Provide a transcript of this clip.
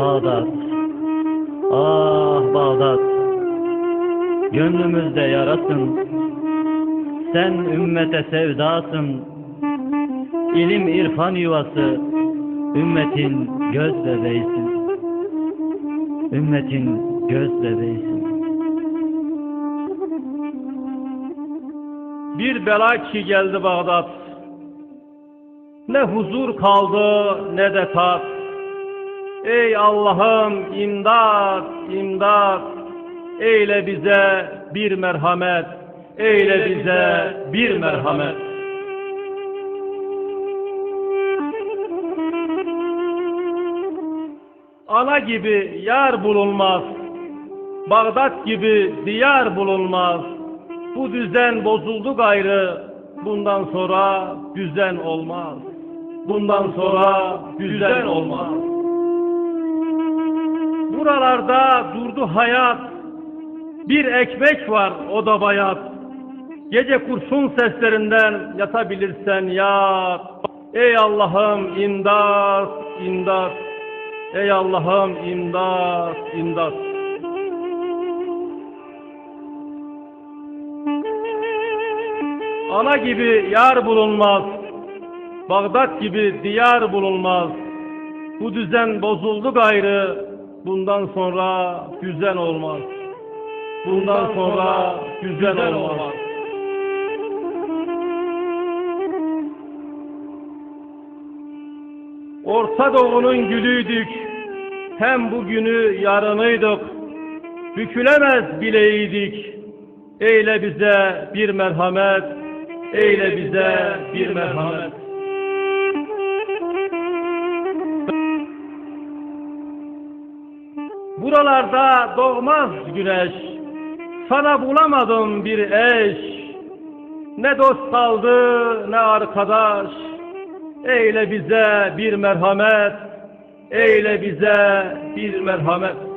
Bağdat, ah Bağdat, gönlümüzde yarasın, sen ümmete sevdasın, ilim irfan yuvası, ümmetin göz bebeğisin, ümmetin göz bebeğisin. Bir bela ki geldi Bağdat. Ne huzur kaldı ne de tat. Ey Allah'ım imdat, imdat. Eyle bize bir merhamet. Eyle bize bir merhamet. Ana gibi yar bulunmaz. Bağdat gibi diyar bulunmaz. Bu düzen bozuldu gayrı. Bundan sonra düzen olmaz. Bundan sonra düzen olmaz. Buralarda durdu hayat. Bir ekmek var o da bayat. Gece kurşun seslerinden yatabilirsen yat. Ey Allah'ım imdat, imdat. Ey Allah'ım imdat, imdat. Ana gibi yar bulunmaz. Bağdat gibi diyar bulunmaz. Bu düzen bozuldu gayrı. Bundan sonra düzen olmaz. Bundan sonra düzen olmaz. Orta Doğu'nun gülüydük. Hem bugünü yarınıydık. Bükülemez bileydik. Eyle bize bir merhamet. Eyle bize bir merhamet. Buralarda doğmaz güneş. Sana bulamadım bir eş. Ne dost kaldı ne arkadaş. Eyle bize bir merhamet. Eyle bize bir merhamet.